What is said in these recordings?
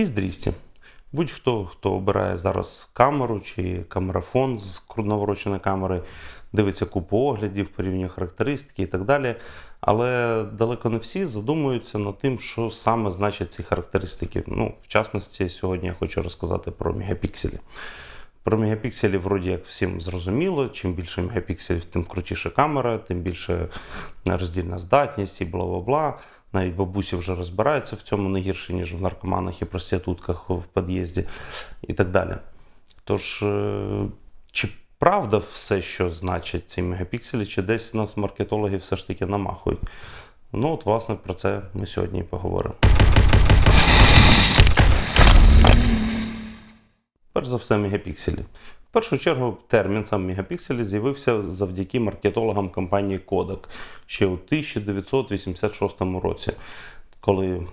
і з 200. Будь-хто, хто обирає зараз камеру чи камерафон з навороченої камери, дивиться купу оглядів, порівнює характеристики і так далі. Але далеко не всі задумуються над тим, що саме значать ці характеристики. Ну, в частності, сьогодні я хочу розказати про мегапікселі. Про мегапікселі, вроді як всім зрозуміло, чим більше мегапікселів, тим крутіша камера, тим більше роздільна здатність і бла бла бла. Навіть бабусі вже розбираються в цьому не гірше, ніж в наркоманах і проститутках в під'їзді і так далі. Тож, е, чи правда все, що значать ці мегапікселі, чи десь нас маркетологи все ж таки намахують? Ну, от, власне, про це ми сьогодні і поговоримо. Перш за все, мегапікселі. В першу чергу термін сам мегапікселі з'явився завдяки маркетологам компанії Kodak ще у 1986 році, коли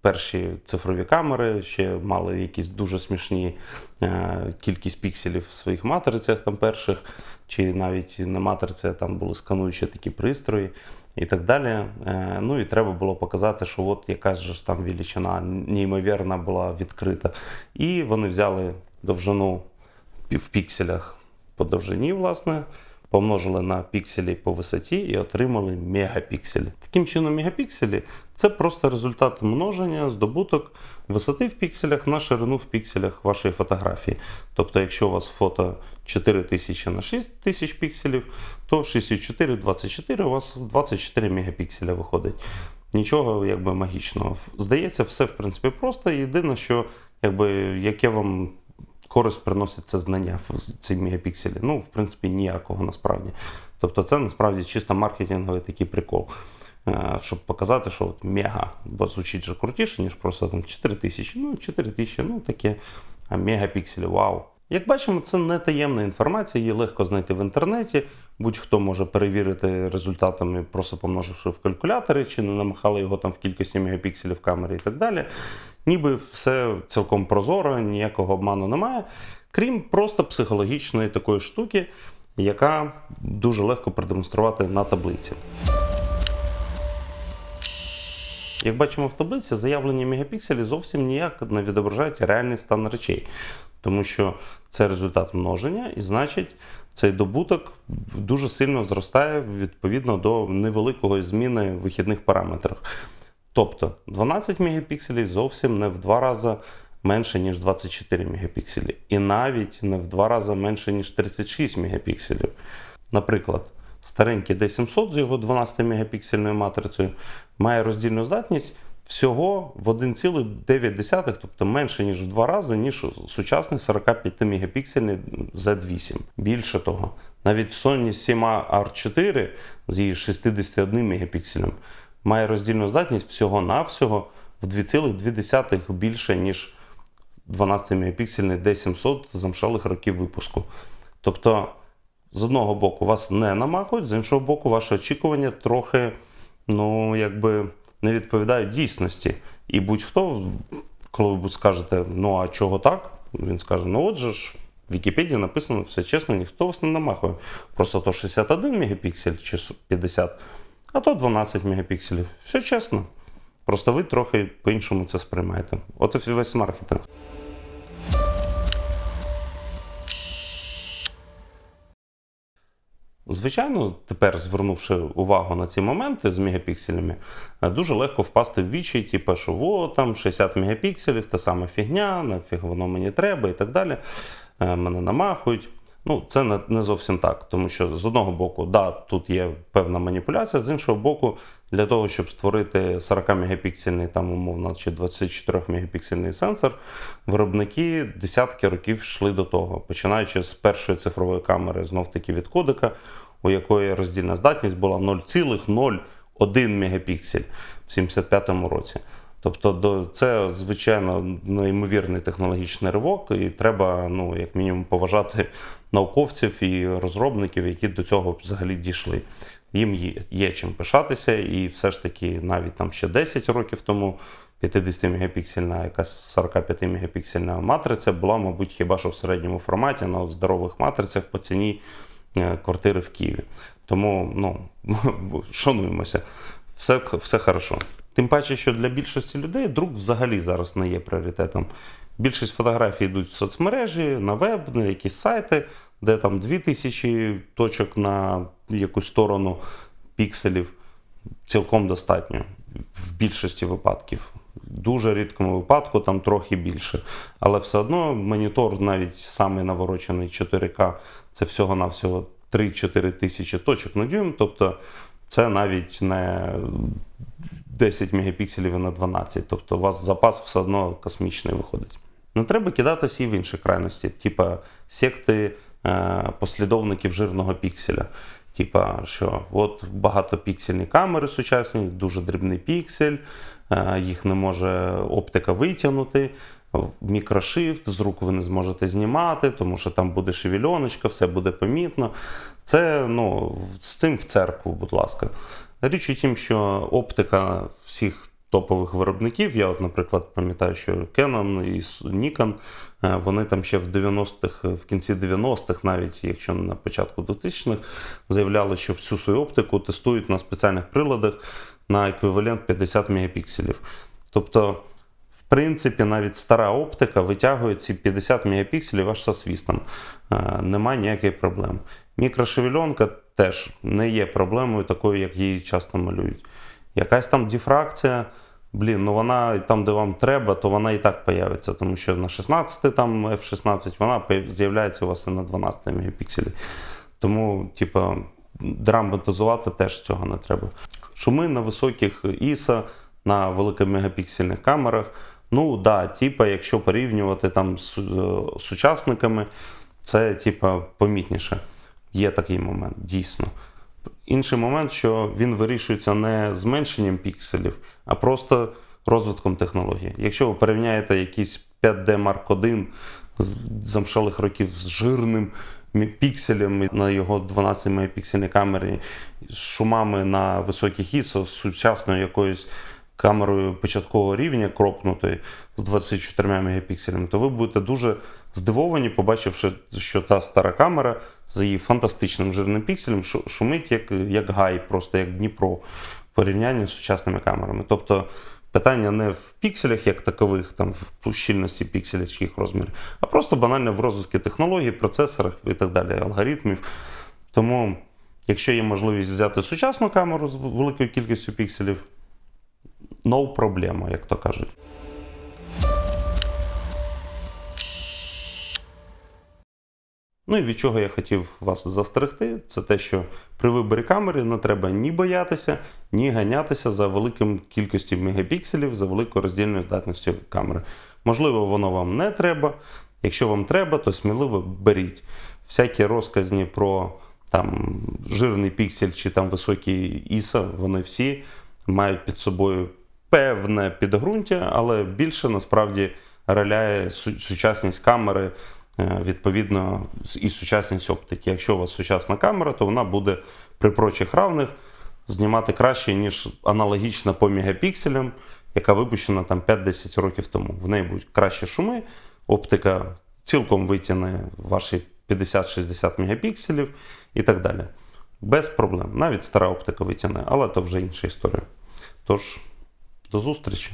перші цифрові камери ще мали якісь дуже смішні е, кількість пікселів в своїх матрицях там перших, чи навіть не матриці, там були скануючі такі пристрої. І так далі. Е, Ну і треба було показати, що от якась ж там величина неймовірна була відкрита. І вони взяли довжину в пікселях по довжині, власне, помножили на пікселі по висоті і отримали мегапікселі. Таким чином, мегапікселі це просто результат множення здобуток висоти в пікселях на ширину в пікселях вашої фотографії. Тобто, якщо у вас фото 4000 на 6000 пікселів, то 64 24 у вас 24 мегапікселя виходить. Нічого якби магічного. Здається, все в принципі просто. Єдине, що якби яке вам користь приносить це знання в ці мегапікселі. Ну, в принципі, ніякого насправді. Тобто, це насправді чисто маркетинговий такий прикол. Е, Щоб показати, що от мега, бо звучить же крутіше, ніж просто там 4 тисячі. Ну, 4 тисячі, ну таке. А мегапікселі, вау. Як бачимо, це не таємна інформація, її легко знайти в інтернеті. Будь-хто може перевірити результатами, просто помноживши в калькуляторі, чи не намахали його там в кількості мегапікселів камери і так далі. Ніби все цілком прозоро, ніякого обману немає, крім просто психологічної такої штуки, яка дуже легко продемонструвати на таблиці. Як бачимо в таблиці, заявлені мегапікселі зовсім ніяк не відображають реальний стан речей, тому що це результат множення, і значить, цей добуток дуже сильно зростає відповідно до невеликої зміни в вихідних параметрах. Тобто 12 мегапікселів зовсім не в два рази менше, ніж 24 мегапікселі, і навіть не в два рази менше, ніж 36 мегапікселів. Наприклад, старенький D700 з його 12 мегапіксельною матрицею має роздільну здатність всього в 1,9, тобто менше ніж в два рази, ніж сучасний 45 мегапіксельний Z8. Більше того, навіть Sony 7 R4 з її 61 мегапікселем має роздільну здатність всього-навсього в 2,2 більше, ніж 12-мегапіксельний D700 замшалих років випуску. Тобто, з одного боку, вас не намахують, з іншого боку, ваші очікування трохи, ну, якби не відповідають дійсності. І будь-хто, коли ви скажете, ну а чого так? Він скаже: ну отже ж, в Вікіпедії написано все чесно, ніхто вас не намахує. Просто то 61 мегапіксель чи 50, а то 12 мегапікселів. Все чесно. Просто ви трохи по-іншому це сприймаєте. От і весь маркетинг. Звичайно, тепер звернувши увагу на ці моменти з мегапікселями, е, дуже легко впасти в вічі, типу, що о, там 60 мегапікселів, та сама фігня, нафіг воно мені треба і так далі. Е, Мене намахують. Ну, це не, не зовсім так, тому що з одного боку, да, тут є певна маніпуляція, з іншого боку, для того, щоб створити 40 мегапіксельний, там умовно, чи 24 мегапіксельний сенсор, виробники десятки років йшли до того, починаючи з першої цифрової камери, знов таки від кодека, у якої роздільна здатність була 0,01 мегапіксель в 75-му році. Тобто це звичайно неймовірний технологічний ривок, і треба, ну як мінімум, поважати науковців і розробників, які до цього взагалі дійшли. Їм є, є чим пишатися, і все ж таки, навіть там ще 10 років тому 50 мегапіксельна, якась 45 мегапіксельна матриця була, мабуть, хіба що в середньому форматі на здорових матрицях по ціні е, квартири в Києві. Тому ну, шануємося. Все, все хорошо. Тим паче, що для більшості людей друк взагалі зараз не є пріоритетом. Більшість фотографій йдуть в соцмережі, на веб, на якісь сайти, де там 2000 точок на якусь сторону пікселів цілком достатньо в більшості випадків. Дуже рідкому випадку там трохи більше. Але все одно монітор, навіть самий наворочений 4К, це всього-навсього 3-4 тисячі точок на дюйм. Тобто це навіть не 10 мегапікселів на 12. Тобто у вас запас все одно космічний виходить. Не треба кидатися і в інші крайності, типа секти е, послідовників жирного пікселя. Типа, що от багатопіксельні камери сучасні, дуже дрібний піксель, е, їх не може оптика витягнути. Мікрошифт, з рук ви не зможете знімати, тому що там буде шевельоночка, все буде помітно. Це ну, з цим в церкву, будь ласка. Річ у тім, що оптика всіх топових виробників, я, от, наприклад, пам'ятаю, що Canon і Nikon, е, вони там ще в 90-х, в кінці 90-х, навіть якщо не на початку 2000-х, заявляли, що всю свою оптику тестують на спеціальних приладах на еквівалент 50 мегапікселів. Тобто, в принципі, навіть стара оптика витягує ці 50 мегапікселів аж со свістом. Е, Немає ніякої проблеми. Мікрошевельонка теж не є проблемою такою, як її часто малюють. Якась там дифракція, блін, ну вона там, де вам треба, то вона і так появиться, тому що на 16 там F16 вона з'являється у вас і на 12 мегапікселі. Тому, типа, драматизувати теж цього не треба. Шуми на високих ISO, на великомегапіксельних камерах. Ну, да, типа, якщо порівнювати там з е, сучасниками, це типа помітніше. Є такий момент, дійсно. Інший момент, що він вирішується не зменшенням пікселів, а просто розвитком технології. Якщо ви порівняєте якийсь 5D Mark I з замшалих років з жирним пікселем на його 12 мегапіксельній камері, з шумами на високих ISO, з сучасною якоюсь камерою початкового рівня кропнутої з 24 мегапікселями, то ви будете дуже здивовані, побачивши, що та стара камера з її фантастичним жирним пікселем шумить як, як гай, просто як Дніпро в порівнянні з сучасними камерами. Тобто питання не в пікселях як такових, там в щільності пікселів чи їх розмірів, а просто банально в розвитку технологій, процесорах і так далі, алгоритмів. Тому, якщо є можливість взяти сучасну камеру з великою кількістю пікселів, no проблема, як то кажуть. Ну і від чого я хотів вас застерегти, це те, що при виборі камери не треба ні боятися, ні ганятися за великим кількістю мегапікселів, за великою роздільною здатністю камери. Можливо, воно вам не треба. Якщо вам треба, то сміливо беріть. Всякі розказні про там, жирний піксель чи там високий ISO, вони всі мають під собою певне підґрунтя, але більше насправді роляє су- сучасність камери, е, відповідно, і сучасність оптики. Якщо у вас сучасна камера, то вона буде при прочих равних знімати краще, ніж аналогічна по мегапікселям, яка випущена там 5-10 років тому. В неї будуть кращі шуми, оптика цілком витягне ваші 50-60 мегапікселів і так далі. Без проблем. Навіть стара оптика витягне, але то вже інша історія. Тож, до зустрічі.